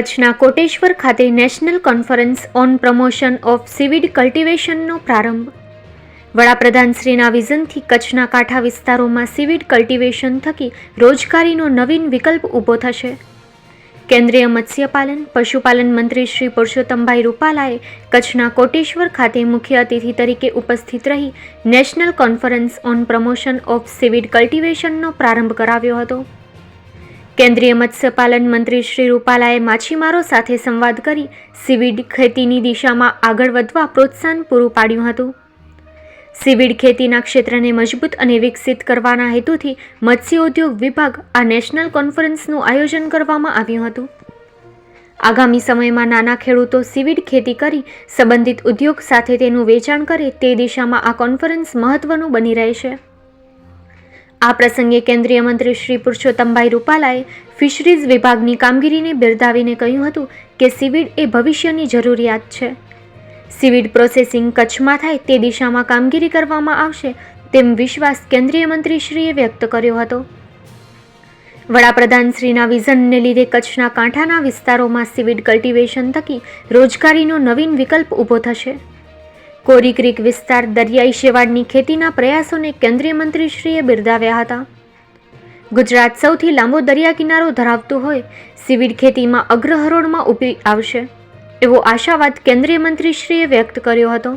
કચ્છના કોટેશ્વર ખાતે national conference on promotion of seaweed કલ્ટિવેશનનો પ્રારંભ. વડાપ્રધાન શ્રીના વિઝનથી કચ્છના કાંઠા વિસ્તારોમાં સીવીડ કલ્ટિવેશન થકી રોજગારીનો નવીન વિકલ્પ ઊભો થશે. કેન્દ્રીય મત્સ્યપાલન, પશુપાલન મંત્રી શ્રી પુરુષોત્તમભાઈ રૂપાલાએ કચ્છના કોટેશ્વર ખાતે મુખ્ય અતિથિ તરીકે ઉપસ્થિત રહી national conference on promotion of seaweed કલ્ટિવેશનનો પ્રારંભ કરાવ્યો હતો. કેન્દ્રીય મત્સ્યપાલન મંત્રી શ્રી રૂપાલાએ માછીમારો સાથે સંવાદ કરી સીવીડ ખેતીની દિશામાં આગળ વધવા પ્રોત્સાહન પૂરું પાડ્યું હતું. સીવીડ ખેતીના ક્ષેત્રને મજબૂત અને વિકસિત કરવાના હેતુથી મત્સ્ય ઉદ્યોગ વિભાગ આ નેશનલ કોન્ફરન્સનું આયોજન કરવામાં આવ્યું હતું. આગામી સમયમાં નાના ખેડૂતો સીવીડ ખેતી કરી સંબંધિત ઉદ્યોગ સાથે તેનું વેચાણ કરે તે દિશામાં આ કોન્ફરન્સ મહત્વનું બની રહેશે. આ પ્રસંગે કેન્દ્રીય મંત્રી શ્રી પુરુષોત્તમભાઈ રૂપાલાએ ફિશરીઝ વિભાગની કામગીરીને બિરદાવીને કહ્યું હતું કે સીવીડ એ ભવિષ્યની જરૂરિયાત છે. સીવીડ પ્રોસેસિંગ કચ્છમાં થાય તે દિશામાં કામગીરી કરવામાં આવશે તેમ વિશ્વાસ કેન્દ્રીય મંત્રીશ્રીએ વ્યક્ત કર્યો હતો. વડાપ્રધાન શ્રીના વિઝનને લીધે કચ્છના કાંઠાના વિસ્તારોમાં સીવીડ કલ્ટિવેશન થકી રોજગારીનો નવીન વિકલ્પ ઊભો થશે. કોરી ક્રીક વિસ્તાર દરિયાઈ શેવાળની ખેતીના પ્રયાસોને કેન્દ્રીય મંત્રીશ્રીએ બિરદાવ્યા હતા. ગુજરાત સૌથી લાંબો દરિયા કિનારો ધરાવતું હોય સીવીડ ખેતીમાં અગ્રહરોળમાં ઊભી આવશે એવો આશાવાદ કેન્દ્રીય મંત્રીશ્રીએ વ્યક્ત કર્યો હતો.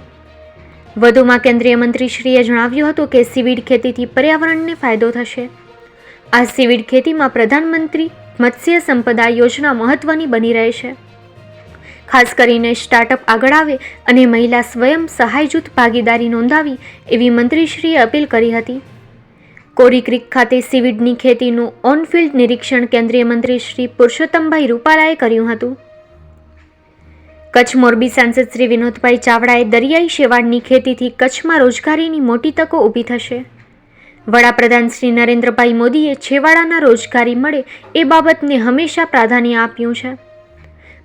વધુમાં કેન્દ્રીય મંત્રીશ્રીએ જણાવ્યું હતું કે સીવીડ ખેતીથી પર્યાવરણને ફાયદો થશે. આ સીવીડ ખેતીમાં પ્રધાનમંત્રી મત્સ્ય સંપદા યોજના મહત્વની બની રહેશે. ખાસ કરીને સ્ટાર્ટઅપ આગળ આવે અને મહિલા સ્વયં સહાય જૂથ ભાગીદારી નોંધાવી એવી મંત્રીશ્રીએ અપીલ કરી હતી. કોરી ક્રિક ખાતે સીવીડની ખેતીનું ઓનફિલ્ડ નિરીક્ષણ કેન્દ્રીય મંત્રી શ્રી પુરુષોત્તમભાઈ રૂપાલાએ કર્યું હતું. કચ્છ મોરબી સાંસદ શ્રી વિનોદભાઈ ચાવડાએ દરિયાઈ શેવાળની ખેતીથી કચ્છમાં રોજગારીની મોટી તકો ઊભી થશે. વડાપ્રધાન શ્રી નરેન્દ્રભાઈ મોદીએ છેવાડાના રોજગારી મળે એ બાબતને હંમેશા પ્રાધાન્ય આપ્યું છે.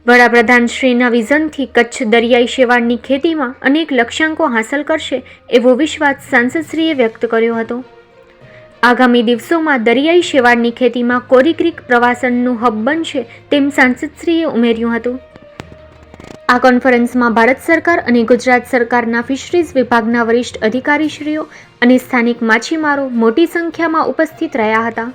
વડાપ્રધાન શ્રીના વિઝનથી કચ્છ દરિયાઈ શેવાળની ખેતીમાં અનેક લક્ષ્યાંકો હાંસલ કરશે એવો વિશ્વાસ સાંસદશ્રીએ વ્યક્ત કર્યો હતો. આગામી દિવસોમાં દરિયાઈ શેવાળની ખેતીમાં કોરી પ્રવાસનનું હબ બનશે તેમ સાંસદશ્રીએ ઉમેર્યું હતું. આ કોન્ફરન્સમાં ભારત સરકાર અને ગુજરાત સરકારના ફિશરીઝ વિભાગના વરિષ્ઠ અધિકારીશ્રીઓ અને સ્થાનિક માછીમારો મોટી સંખ્યામાં ઉપસ્થિત રહ્યા હતા.